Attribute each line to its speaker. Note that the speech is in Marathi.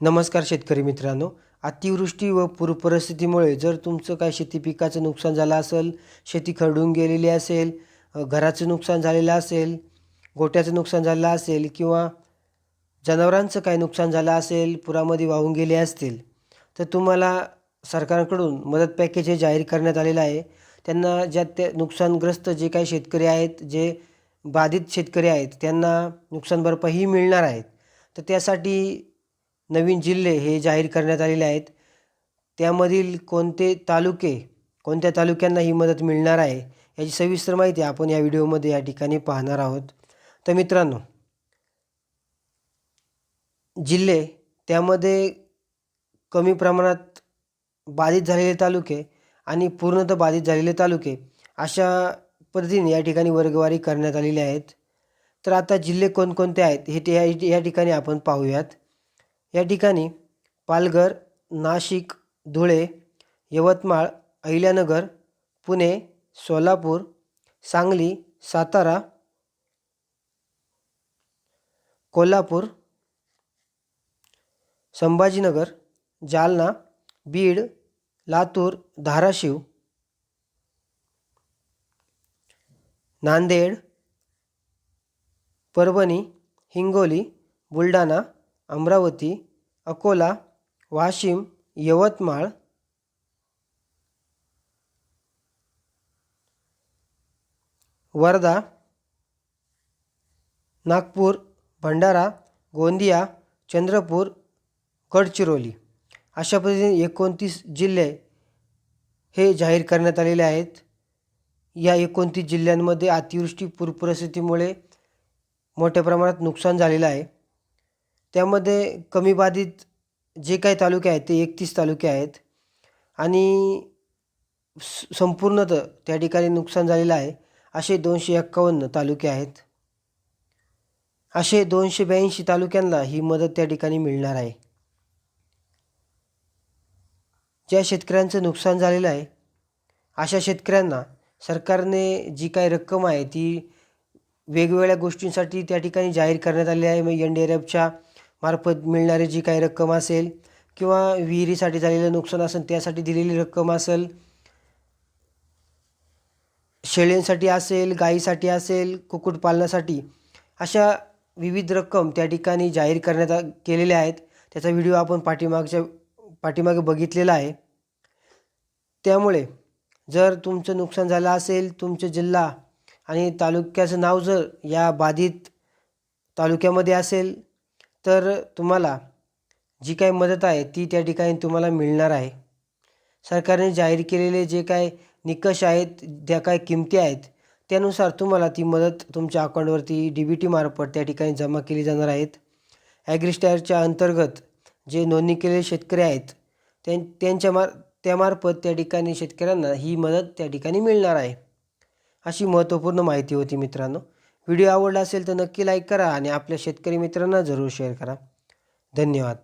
Speaker 1: नमस्कार शेतकरी मित्रांनो. अतिवृष्टी व पूर परिस्थितीमुळे जर तुमचं काय शेती पिकाचं नुकसान झालं असेल शेती खरडून गेलेली असेल घराचं नुकसान झालेलं असेल गोट्याचं नुकसान झालेलं असेल किंवा जनावरांचं काय नुकसान झालं असेल पुरामध्ये वाहून गेले असतील तर तुम्हाला सरकारकडून मदत पॅकेज हे जाहीर करण्यात आलेलं आहे. त्यांना ज्या त्या नुकसानग्रस्त जे काही शेतकरी आहेत जे बाधित शेतकरी आहेत त्यांना नुकसान भरपाईही मिळणार आहेत. तर त्यासाठी नवीन जिल्हे हे जाहीर करण्यात आलेले आहेत. त्यामधील कोणते तालुके कोणत्या तालुक्यांना ही मदत मिळणार आहे याची सविस्तर माहिती आपण या व्हिडिओमध्ये या ठिकाणी पाहणार आहोत. तर मित्रांनो जिल्हे त्यामध्ये कमी प्रमाणात बाधित झालेले तालुके आणि पूर्णतः बाधित झालेले तालुके अशा पद्धतीने या ठिकाणी वर्गवारी करण्यात आलेली आहेत. तर आता जिल्हे कोणकोणते आहेत हे ते या- या ठिकाणी आपण पाहूयात. या ठिकाणी पालघर नाशिक धुळे यवतमाळ अहिल्यानगर पुणे सोलापूर सांगली सातारा कोल्हापूर संभाजीनगर जालना बीड लातूर धाराशिव नांदेड परभणी हिंगोली बुलढाणा अमरावती अकोला वाशिम यवतमाळ. वर्धा नागपूर भंडारा गोंदिया चंद्रपूर गडचिरोली. अशा पद्धतीने एकोणतीस जिल्हे हे जाहीर करण्यात आलेले आहेत. या एकोणतीस जिल्ह्यांमध्ये अतिवृष्टी पूरपरिस्थितीमुळे मोठ्या प्रमाणात नुकसान झालेलं आहे. त्यामध्ये कमी बाधित जे काही तालुके आहेत ते एकतीस तालुके आहेत. आणि स- संपूर्णतः त्या ठिकाणी नुकसान झालेलं आहे. असे दोनशे एक्कावन्न तालुके आहेत. असे दोनशे ब्याऐंशी तालुक्यांना ही मदत त्या ठिकाणी मिळणार आहे. ज्या शेतकऱ्यांचं नुकसान झालेलं आहे अशा शेतकऱ्यांना सरकारने जी काही रक्कम आहे ती वेगवेगळ्या गोष्टींसाठी त्या ठिकाणी जाहीर करण्यात आली आहे. मग एन डी आर एफच्या मार्फत मिळणारी जी काही रक्कम असेल किंवा विहिरीसाठी झालेलं नुकसान असेल त्यासाठी दिलेली रक्कम असेल शेळ्यांसाठी असेल गाईसाठी असेल कुक्कुटपालनासाठी अशा विविध रक्कम त्या ठिकाणी जाहीर करण्यात केलेल्या आहेत. त्याचा व्हिडिओ आपण पाठीमागच्या पाठीमागे बघितलेला आहे. त्यामुळे जर तुमचं नुकसान झालं असेल तुमचं जिल्हा आणि तालुक्याचं नाव जर या बाधित तालुक्यामध्ये असेल तर तुम्हाला जी काही मदत आहे ती त्या ठिकाणी तुम्हाला मिळणार आहे. सरकारने जाहीर केलेले जे काय निकष आहेत ज्या काय किमती आहेत त्यानुसार तुम्हाला ती मदत तुमच्या अकाउंटवरती डी बी टीमार्फत त्या ठिकाणी जमा केली जाणार आहेत. ॲग्रिस्टायरच्या अंतर्गत जे नोंदणी केलेले शेतकरी आहेत त्यां त्यांच्या मार त्यामार्फत त्या ठिकाणी शेतकऱ्यांना ही मदत त्या ठिकाणी मिळणार आहे. अशी महत्त्वपूर्ण माहिती होती मित्रांनो. व्हिडिओ आवडला असेल तर नक्की लाईक करा आणि आपल्या शेतकरी मित्रांना जरूर शेअर करा. धन्यवाद.